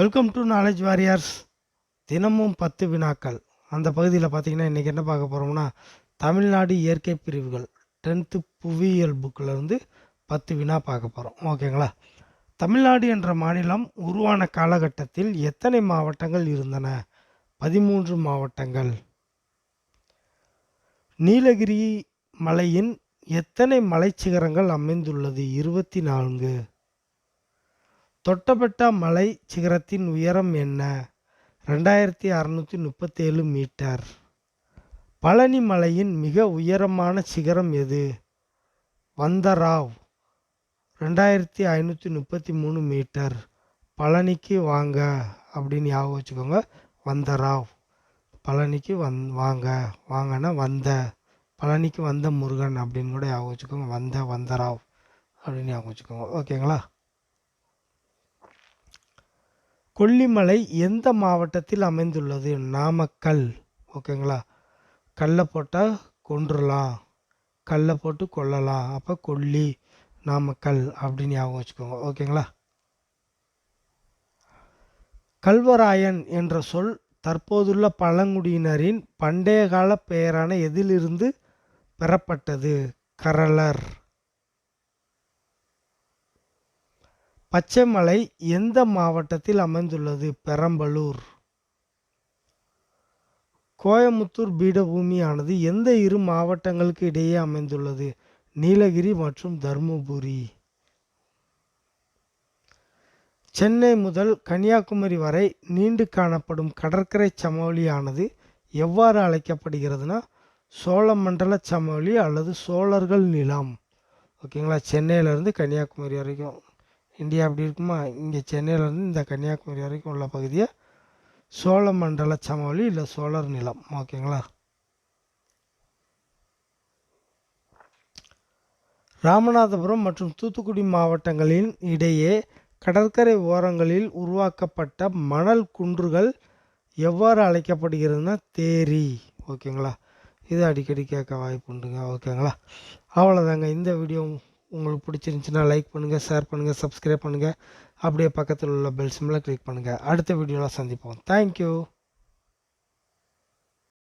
Welcome to knowledge warriors தினமும் பத்து வினாக்கள். அந்த பகுதியில் பார்த்தீங்கன்னா இன்றைக்கி என்ன பார்க்க போகிறோம்னா தமிழ்நாடு இயற்கை பிரிவுகள் டென்த்து புவியியல் புக்கில் இருந்து பத்து வினா பார்க்க போகிறோம் ஓகேங்களா? தமிழ்நாடு என்ற மாநிலம் உருவான காலகட்டத்தில் எத்தனை மாவட்டங்கள் இருந்தன? பதிமூன்று மாவட்டங்கள். நீலகிரி மலையின் எத்தனை மலைச்சிகரங்கள் அமைந்துள்ளது? இருபத்தி நான்கு. தொட்டபெட்டா மலை சிகரத்தின் உயரம் என்ன? ரெண்டாயிரத்தி அறநூற்றி முப்பத்தேழு மீட்டர். பழனி மலையின் மிக உயரமான சிகரம் எது? வந்தராவ். ரெண்டாயிரத்தி ஐநூற்றி முப்பத்தி மூணு மீட்டர். பழனிக்கு வாங்க அப்படின்னு ஞாபகம் வச்சுக்கோங்க. வந்தராவ். பழனிக்கு வந் வாங்க. வாங்கன்னா வந்த. பழனிக்கு வந்த முருகன் அப்படின்னு கூட ஞாபகம் வச்சுக்கோங்க. வந்த வந்தராவ் அப்படின்னு ஞாபகம் வச்சுக்கோங்க. ஓகேங்களா? கொல்லிமலை எந்த மாவட்டத்தில் அமைந்துள்ளது? நாமக்கல். ஓகேங்களா? கல்லை போட்டால் கொன்றுலாம். கல்லை போட்டு கொல்லலாம். அப்போ கொல்லி நாமக்கல் அப்படின்னு ஞாபகம் வச்சுக்கோங்க. ஓகேங்களா? கல்வராயன் என்ற சொல் தற்போதுள்ள பழங்குடியினரின் பண்டைய கால பெயரான எதிலிருந்து பெறப்பட்டது? கரளர். பச்சைமலை எந்த மாவட்டத்தில் அமைந்துள்ளது? பெரம்பலூர். கோயமுத்தூர் பீடபூமியானது எந்த இரு மாவட்டங்களுக்கு இடையே அமைந்துள்ளது? நீலகிரி மற்றும் தருமபுரி. சென்னை முதல் கன்னியாகுமரி வரை நீண்டு காணப்படும் கடற்கரை சமவெளியானது எவ்வாறு அழைக்கப்படுகிறதுனா சோழமண்டல சமவெளி அல்லது சோழர்கள் நிலம். ஓகேங்களா? சென்னையிலேருந்து கன்னியாகுமரி வரைக்கும். இந்தியா அப்படி இருக்குமா? இங்கே சென்னையிலேருந்து இந்த கன்னியாகுமரி வரைக்கும் உள்ள பகுதியை சோழமண்டல சமவெளி இல்லை சோழர் நிலம். ஓகேங்களா? ராமநாதபுரம் மற்றும் தூத்துக்குடி மாவட்டங்களின் இடையே கடற்கரை ஓரங்களில் உருவாக்கப்பட்ட மணல் குன்றுகள் எவ்வாறு அழைக்கப்படுகிறதுனா தேரி. ஓகேங்களா? இது அடிக்கடி கேட்க வாய்ப்பு உண்டுங்க. ஓகேங்களா? அவ்வளோதாங்க இந்த வீடியோ உங்களுக்கு பிடிச்சிருந்துச்சின்னா லைக் பண்ணுங்கள் ஷேர் பண்ணுங்கள் சப்ஸ்கிரைப் பண்ணுங்கள் அப்படியே பக்கத்தில் உள்ள பெல் சிம்மில் கிளிக் பண்ணுங்கள் அடுத்த வீடியோவில் சந்திப்போம். தேங்க்யூ